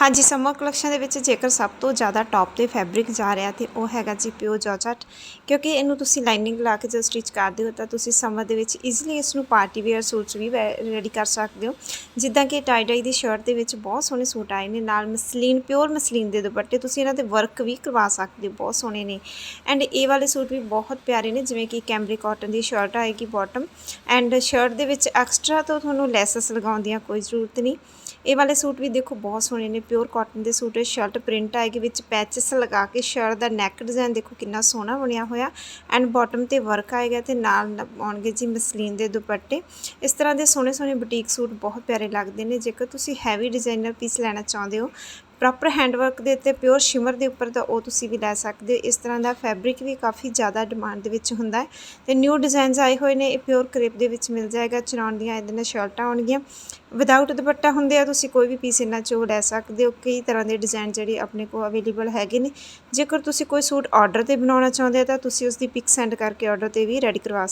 ਹਾਂਜੀ summer collection ਦੇ ਵਿੱਚ ਜੇਕਰ ਸਭ ਤੋਂ ਜ਼ਿਆਦਾ ਟੌਪ ਤੇ ਫੈਬਰਿਕ ਜਾ ਰਿਹਾ ਤੇ ਉਹ ਹੈਗਾ ਜੀ ਪਿਓ ਜਾਰਜਟ ਕਿਉਂਕਿ ਇਹਨੂੰ ਤੁਸੀਂ ਲਾਈਨਿੰਗ ਲਾ ਕੇ ਜਦੋਂ ਸਟਿਚ ਕਰਦੇ ਹੋ ਤਾਂ ਤੁਸੀਂ ਸਮਰ ਦੇ ਵਿੱਚ ਈਜ਼ੀਲੀ ਇਸ ਨੂੰ ਪਾਰਟੀ ਵੇਅਰ ਸੂਟਸ ਵੀ ਰੈਡੀ ਕਰ ਸਕਦੇ ਹੋ। ਜਿੱਦਾਂ ਕਿ ਟਾਈ ਡਾਈ ਦੀ ਸ਼ਰਟ ਦੇ ਵਿੱਚ ਬਹੁਤ ਸੋਹਣੇ ਸੂਟ ਆਏ ਨੇ, ਨਾਲ ਮਸਲੀਨ ਪਿਓਰ ਮਸਲੀਨ ਦੇ ਦੁਪੱਟੇ। ਤੁਸੀਂ ਇਹਨਾਂ ਤੇ ਵਰਕ ਵੀ ਕਰਵਾ ਸਕਦੇ ਹੋ, ਬਹੁਤ ਸੋਹਣੇ ਨੇ। ਐਂਡ ਇਹ ਵਾਲੇ ਸੂਟ ਵੀ ਬਹੁਤ ਪਿਆਰੇ ਨੇ, ਜਿਵੇਂ ਕਿ ਕੈਮਰੀ ਕਾਟਨ ਦੀ ਸ਼ਰਟ ਆਏਗੀ ਬਾਟਮ ਐਂਡ ਸ਼ਰਟ ਦੇ ਵਿੱਚ ਐਕਸਟਰਾ ਤੋਂ ਤੁਹਾਨੂੰ ਲੈਸਸ ਲਗਾਉਣ ਦੀਆਂ ਕੋਈ ਜ਼ਰੂਰਤ ਨਹੀਂ। ਇਹ ਵਾਲੇ ਸੂਟ ਵੀ ਦੇਖੋ ਬਹੁਤ ਸੋਹਣੇ ਨੇ ਪਿਓਰ ਕਾਟਨ ਦੇ ਸੂਟ ਹੈ ਸ਼ਰਟ ਪ੍ਰਿੰਟ ਆਏਗੀ ਵਿੱਚ ਪੈਚਸ ਲਗਾ ਕੇ ਸ਼ਰਟ ਦਾ ਨੈਕ ਡਿਜ਼ਾਈਨ ਦੇਖੋ ਕਿੰਨਾ ਸੋਹਣਾ ਬਣਿਆ ਹੋਇਆ। ਐਂਡ ਬਾਟਮ ਤੇ ਵਰਕ ਆਏਗਾ ਤੇ ਨਾਲ ਆਉਣਗੇ ਜੀ ਮਸਲੀਨ ਦੇ ਦੁਪੱਟੇ। ਇਸ ਤਰ੍ਹਾਂ ਦੇ ਸੋਹਣੇ ਸੋਹਣੇ ਬੁਟੀਕ ਸੂਟ ਬਹੁਤ ਪਿਆਰੇ ਲੱਗਦੇ ਨੇ। ਜੇਕਰ ਤੁਸੀਂ ਹੈਵੀ ਡਿਜ਼ਾਈਨਰ ਪੀਸ ਲੈਣਾ ਚਾਹੁੰਦੇ ਹੋ ਪ੍ਰੋਪਰ ਹੈਂਡਵਰਕ ਦੇ ਉੱਤੇ ਪਿਓਰ ਸ਼ਿਮਰ ਦੇ ਉੱਪਰ ਤਾਂ ਉਹ ਤੁਸੀਂ ਵੀ ਲੈ ਸਕਦੇ ਹੋ। ਇਸ ਤਰ੍ਹਾਂ ਦਾ ਫੈਬਰਿਕ ਵੀ ਕਾਫੀ ਜ਼ਿਆਦਾ ਡਿਮਾਂਡ ਦੇ ਵਿੱਚ ਹੁੰਦਾ ਹੈ। ਤੇ ਨਿਊ ਡਿਜ਼ਾਈਨਸ ਆਏ ਹੋਏ ਨੇ, ਇਹ ਪਿਓਰ ਕਰੇਪ ਦੇ ਵਿੱਚ ਮਿਲ ਜਾਏਗਾ। ਚਰਾਉਣ ਦੀਆਂ ਇਹਦੇ ਨਾਲ ਸ਼ਰਟਾਂ ਆਉਣਗੀਆਂ। ਵਿਦਆਊਟ ਦੁਪੱਟਾ ਹੁੰਦੇ ਆ, ਤੁਸੀਂ ਕੋਈ ਵੀ ਪੀਸ ਇਹਨਾਂ ਚੋਂ ਲੈ ਸਕਦੇ ਹੋ। ਕਈ ਤਰ੍ਹਾਂ ਦੇ ਡਿਜ਼ਾਈਨ ਜਿਹੜੇ ਆਪਣੇ ਕੋਲ ਅਵੇਲੇਬਲ ਹੈਗੇ ਨੇ। ਜੇਕਰ ਤੁਸੀਂ ਕੋਈ ਸੂਟ ਆਰਡਰ ਤੇ ਬਣਾਉਣਾ ਚਾਹੁੰਦੇ ਹੋ, ਤਾਂ ਤੁਸੀਂ ਉਸ ਦੀ ਪਿਕ ਸੈਂਡ ਕਰਕੇ ਆਰਡਰ ਤੇ ਵੀ ਰੈਡੀ ਕਰਵਾ